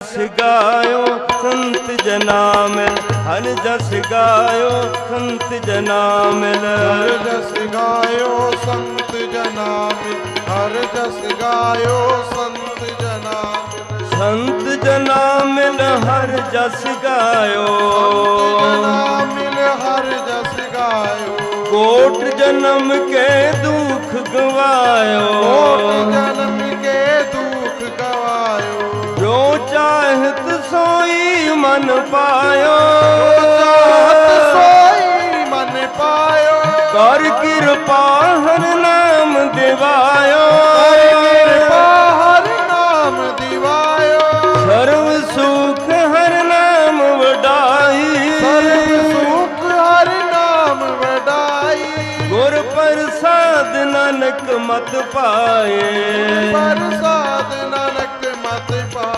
ਜਸ ਗਾਇਓ ਸੰਤ ਜਨਾ ਮਿਲ। ਹਰ ਜਸ ਗਾਇਓ ਸੰਤ ਜਨਾ ਮਿਲ। ਹਰ ਜਸ ਗਾਇਓ ਸੰਤ ਜਨਾ ਮਿਲ। ਹਰ ਜਸ ਗਾਇਓ ਸੰਤ ਜਨਾ ਸੰਤ ਜਨਾ ਮਿਲ ਹਰ ਜਸ ਗਾਇਓ। ਜਨਾ ਮਿਲ ਹਰ ਜਸ ਗਾਇਓ। ਕੋਟ ਜਨਮ ਕੇ ਦੁਖ ਗਵਾਇਓ। ਮਨ ਪਾਇਓ। ਚਾਹਤ ਸੋਈ ਮਨ ਪਾਇਓ ਕਰ ਕਿਰਪਾ ਹਰ ਨਾਮ ਦਿਵਾਇਓ। ਕਿਰਪਾ ਹਰ ਨਾਮ ਦਿਵਾਇਓ। ਸਰਵ ਸੁਖ ਹਰ ਨਾਮ ਵਡਾਈ। ਸਰਬ ਸੁਖ ਹਰ ਨਾਮ ਵਡਾਈ। ਗੁਰ ਪ੍ਰਸਾਦ ਨਾਨਕ ਮਤ ਪਾਏ। ਪ੍ਰਸਾਦ ਨਾਨਕ ਮਤ ਪਾਈ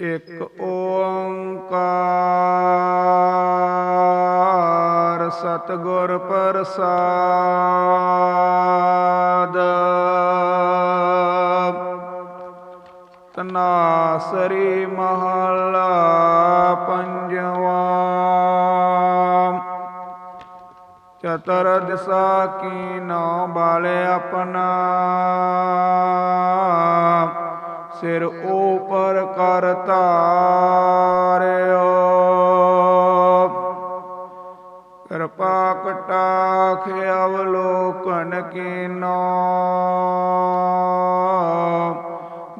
ਇੱਕ ਓੰਕਾਰ ਸਤਿਗੁਰ ਪ੍ਰਸਾਦ। ਤਨਾਸਰੀ ਮਹਲਾ ਪੰਜਵਾ। ਚਤਰ ਦਿਸਾ ਕੀ ਨੌ ਬਾਲੇ ਆਪਣਾ। ਸਿਰ ਉਪਰ ਕਰ ਧਾਰਿਓ। ਕਿਰਪਾ ਕਟਾਖ ਅਵਲੋਕਨ ਕੀਨੋ।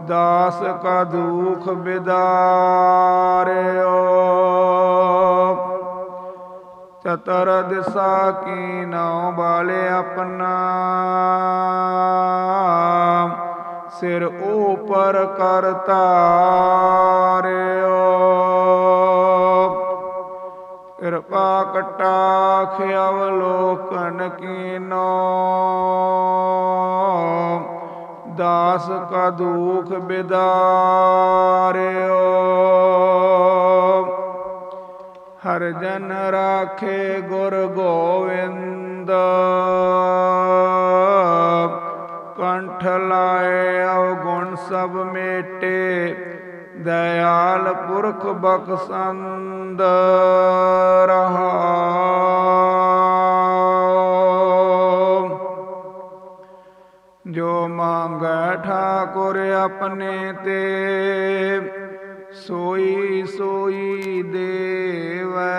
ਦਾਸ ਕਾ ਦੁਖ ਬਿਦਾਰਿਓ। ਚਤਰ ਦਿਸਾ ਕੀ ਨਉ ਬਾਲੇ ਆਪਣਾ। ਸਿਰ ਉਪਰ ਕਰ ਤਾਰਿਓ। ਕਿਰਪਾ ਕਟਾਖ ਅਵਲੋਕਨ ਕੀਨੋ। ਦਾਸ ਕਾ ਦੁਖ ਬਿਦਾਰਿਓ। ਹਰ ਜਨ ਰਾਖੇ ਗੁਰ ਗੋਵਿੰਦ। ਕੰਠ ਲਾਏ ਅਵਗੁਣ ਸਭ ਮੇਟੇ। ਦਇਆਲ ਪੁਰਖ ਬਖਸੰਦ ਰਹਾ ਜੋ ਮੰਗੈ ਠਾਕੁਰ ਆਪਣੇ ਤੇ, ਸੋਈ ਸੋਈ ਦੇਵੈ।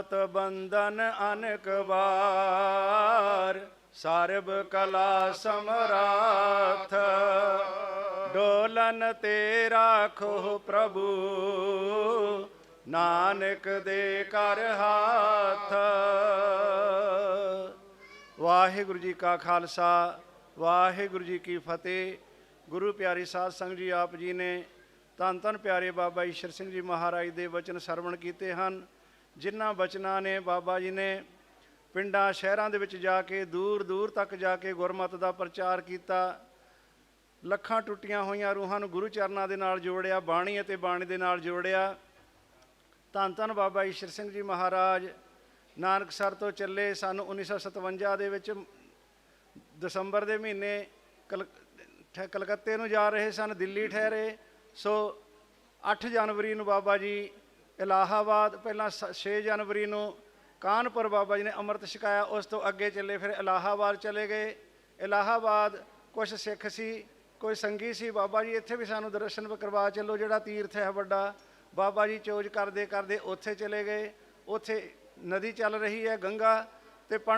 ਡੰਡਾਤ ਬੰਦਨ ਅਨਕ ਵਾਰ, ਸਰਬ ਕਲਾ ਸਮਰਾਥ। ਡੋਲਨ ਤੇ ਰਾਖੋ ਪ੍ਰਭੂ, ਨਾਨਕ ਦੇ ਕਰ ਹਾਥ। ਵਾਹਿਗੁਰੂ ਜੀ ਕਾ ਖਾਲਸਾ, ਵਾਹਿਗੁਰੂ ਜੀ ਕੀ ਫਤਿਹ। ਗੁਰੂ ਪਿਆਰੀ ਸਾਧ ਸੰਗਤ ਜੀ, ਆਪ ਜੀ ਨੇ ਧੰਨ ਧੰਨ ਪਿਆਰੇ ਬਾਬਾ ਈਸ਼ਰ ਸਿੰਘ ਜੀ ਮਹਾਰਾਜ ਦੇ ਵਚਨ ਸਰਵਣ ਕੀਤੇ ਹਨ। ਜਿਨ੍ਹਾਂ ਬਚਨਾਂ ਨੇ ਬਾਬਾ ਜੀ ਨੇ ਪਿੰਡਾਂ ਸ਼ਹਿਰਾਂ ਦੇ ਵਿੱਚ ਜਾ ਕੇ ਦੂਰ ਦੂਰ ਤੱਕ ਜਾ ਕੇ ਗੁਰਮਤ ਦਾ ਪ੍ਰਚਾਰ ਕੀਤਾ, ਲੱਖਾਂ ਟੁੱਟੀਆਂ ਹੋਈਆਂ ਰੂਹਾਂ ਨੂੰ ਗੁਰੂ ਚਰਨਾਂ ਦੇ ਨਾਲ ਜੋੜਿਆ, ਬਾਣੀ ਅਤੇ ਬਾਣੀ ਦੇ ਨਾਲ ਜੋੜਿਆ। ਧੰਨ ਧੰਨ ਬਾਬਾ ਈਸ਼ਰ ਸਿੰਘ ਜੀ ਮਹਾਰਾਜ, ਨਾਨਕ ਸਰ ਤੋਂ ਚੱਲੇ ਸਨ 1957 ਦੇ ਵਿੱਚ, ਦਸੰਬਰ ਦੇ ਮਹੀਨੇ ਕਲ ਠ- ਕਲਕੱਤੇ ਨੂੰ ਜਾ ਰਹੇ ਸਨ, ਦਿੱਲੀ ਠਹਿਰੇ। ਸੋ 8 ਜਨਵਰੀ ਨੂੰ ਬਾਬਾ ਜੀ ਇਲਾਹਾਬਾਦ ਪਹਿਲਾਂ 6 ਜਨਵਰੀ ਨੂੰ ਕਾਨਪੁਰ ਬਾਬਾ ਜੀ ਨੇ ਅੰਮ੍ਰਿਤ ਛਕਾਇਆ, ਉਸ ਤੋਂ ਅੱਗੇ ਚੱਲੇ, ਫਿਰ ਇਲਾਹਾਬਾਦ ਚਲੇ ਗਏ। ਇਲਾਹਾਬਾਦ ਕੁਝ ਸਿੱਖ ਸੀ, ਕੋਈ ਸੰਗੀ ਸੀ, ਬਾਬਾ ਜੀ ਇੱਥੇ ਵੀ ਸਾਨੂੰ ਦਰਸ਼ਨ ਕਰਵਾ ਚੱਲੋ, ਜਿਹੜਾ ਤੀਰਥ ਹੈ ਵੱਡਾ, ਬਾਬਾ ਜੀ ਚੋਜ ਕਰਦੇ ਕਰਦੇ ਉੱਥੇ ਚਲੇ ਗਏ। ਉੱਥੇ ਨਦੀ ਚੱਲ ਰਹੀ ਹੈ, ਗੰਗਾ ਤੇ ਪਣ